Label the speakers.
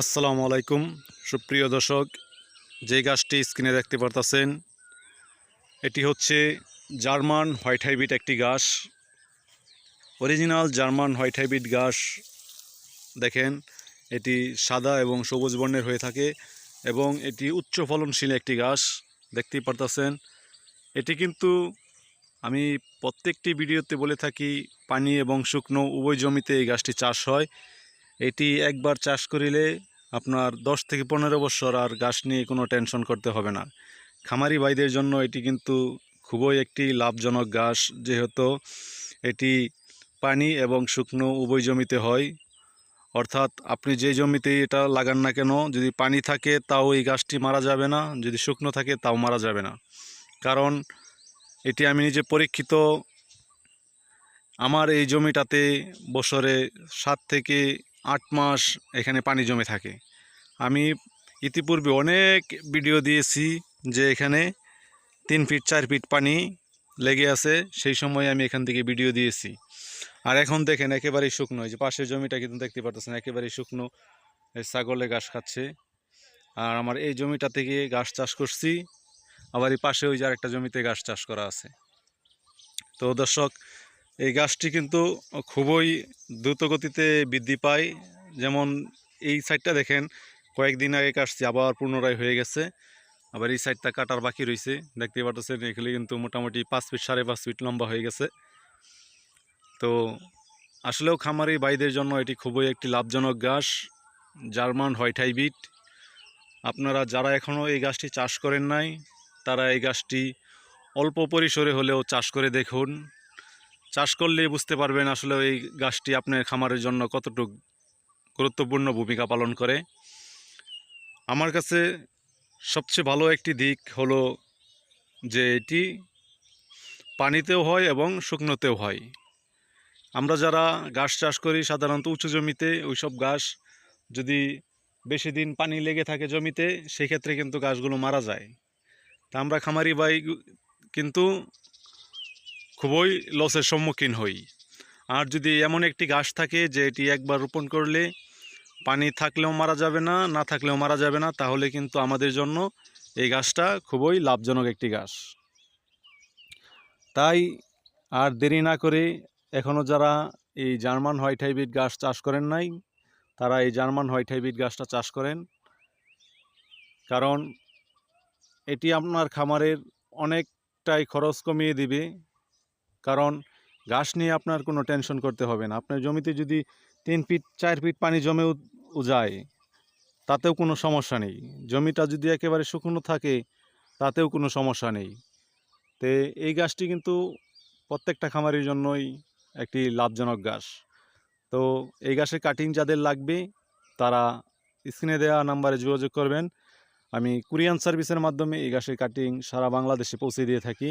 Speaker 1: আসসালামু আলাইকুম। সুপ্রিয় দর্শক, যে গাছটি স্ক্রিনে দেখতে পারতেছেন, এটি হচ্ছে জার্মান হোয়াইট হাইব্রিড একটি গাছ। অরিজিনাল জার্মান হোয়াইট হাইব্রিড গাছ, দেখেন, এটি সাদা এবং সবুজ বর্ণের হয়ে থাকে এবং এটি উচ্চ ফলনশীল একটি গাছ, দেখতেই পারতেছেন। এটি কিন্তু আমি প্রত্যেকটি ভিডিওতে বলে থাকি, পানি এবং শুকনো উভয় জমিতে এই গাছটি চাষ হয়। এটি একবার চাষ করিলে আপনার দশ থেকে পনেরো বছর আর গাছ নিয়ে কোনো টেনশন করতে হবে না। খামারি ভাইদের জন্য এটি কিন্তু খুবই একটি লাভজনক গাছ যেহেতু এটি পানি এবং শুকনো উভয় জমিতে হয়। অর্থাৎ আপনি যে জমিতে এটা লাগান না কেন, যদি পানি থাকে তাও এই গাছটি মারা যাবে না, যদি শুকনো থাকে তাও মারা যাবে না। কারণ এটি আমি নিজে পরীক্ষিত। আমার এই জমিটাতে বছরে সাত থেকে আট মাস এখানে পানি জমে থাকে। আমি ইতিপূর্বে অনেক ভিডিও দিয়েছি যে এখানে তিন ফিট, চার ফিট পানি লেগে আছে, সেই সময় আমি এখান থেকে ভিডিও দিয়েছি। আর এখন দেখেন একেবারেই শুকনো, এই যে পাশের জমিটা কিন্তু দেখতে পারতেছেন, একেবারেই শুকনো ছাগলে ঘাস খাচ্ছে। আর আমার এই জমিটা থেকে ঘাস চাষ করছি, আবার এই পাশে ওই যে আরেকটা জমিতে ঘাস চাষ করা আছে। তো দর্শক এই গাছটি কিন্তু খুবই দ্রুত গতিতে বৃদ্ধি পায়। যেমন এই সাইডটা দেখেন, কয়েকদিন আগে কাটছি, আবার পুনরায় হয়ে গেছে। আবার এই সাইডটা কাটার বাকি রয়েছে দেখতে পাচ্ছেন এখানে কিন্তু মোটামুটি পাঁচ ফিট, সাড়ে পাঁচ ফিট লম্বা হয়ে গেছে। তো আসলেও খামারি বাইদের জন্য এটি খুবই একটি লাভজনক গাছ, জার্মান হোয়াইট হাইব্রিড। আপনারা যারা এখনও এই গাছটি চাষ করেন নাই, তারা এই গাছটি অল্প পরিসরে হলেও চাষ করে দেখুন। চাষ করলেই বুঝতে পারবেন আসলে এই গাছটি আপনার খামারের জন্য কতটুক গুরুত্বপূর্ণ ভূমিকা পালন করে। আমার কাছে সবচেয়ে ভালো একটি দিক হলো যে এটি পানিতেও হয় এবং শুকনোতেও হয়। আমরা যারা গাছ চাষ করি, সাধারণত উঁচু জমিতে ওইসব গাছ যদি বেশি দিন পানি লেগে থাকে জমিতে সেই ক্ষেত্রে কিন্তু গাছগুলো মারা যায়। তা আমরা খামারি বাই কিন্তু খুবই লসের সম্মুখীন হই। আর যদি এমন একটি গাছ থাকে যে এটি একবার রোপণ করলে পানি থাকলেও মারা যাবে না না থাকলেও মারা যাবে না, তাহলে কিন্তু আমাদের জন্য এই গাছটা খুবই লাভজনক একটি গাছ। তাই আর দেরি না করে এখনও যারা এই জার্মান হোয়াইট হাইব্রিড গাছ চাষ করেন নাই, তারা এই জার্মান হোয়াইট হাইব্রিড গাছটা চাষ করেন। কারণ এটি আপনার খামারের অনেকটাই খরচ কমিয়ে দিবে। কারণ ঘাস নিয়ে আপনার কোনো টেনশন করতে হবে না। আপনার জমিতে যদি তিন ফিট, চার ফিট পানি জমেও যায়, তাতেও কোনো সমস্যা নেই। জমিটা যদি একেবারে শুকনো থাকে, তাতেও কোনো সমস্যা নেই। তে এই গাছটি কিন্তু প্রত্যেকটা খামারের জন্যই একটি লাভজনক গাছ। তো এই গাছের কাটিং যাদের লাগবে, তারা স্ক্রিনে দেওয়া নাম্বারে যোগাযোগ করবেন। আমি কুরিয়ান সার্ভিসের মাধ্যমে এই গাছের কাটিং সারা বাংলাদেশে পৌঁছে দিয়ে থাকি।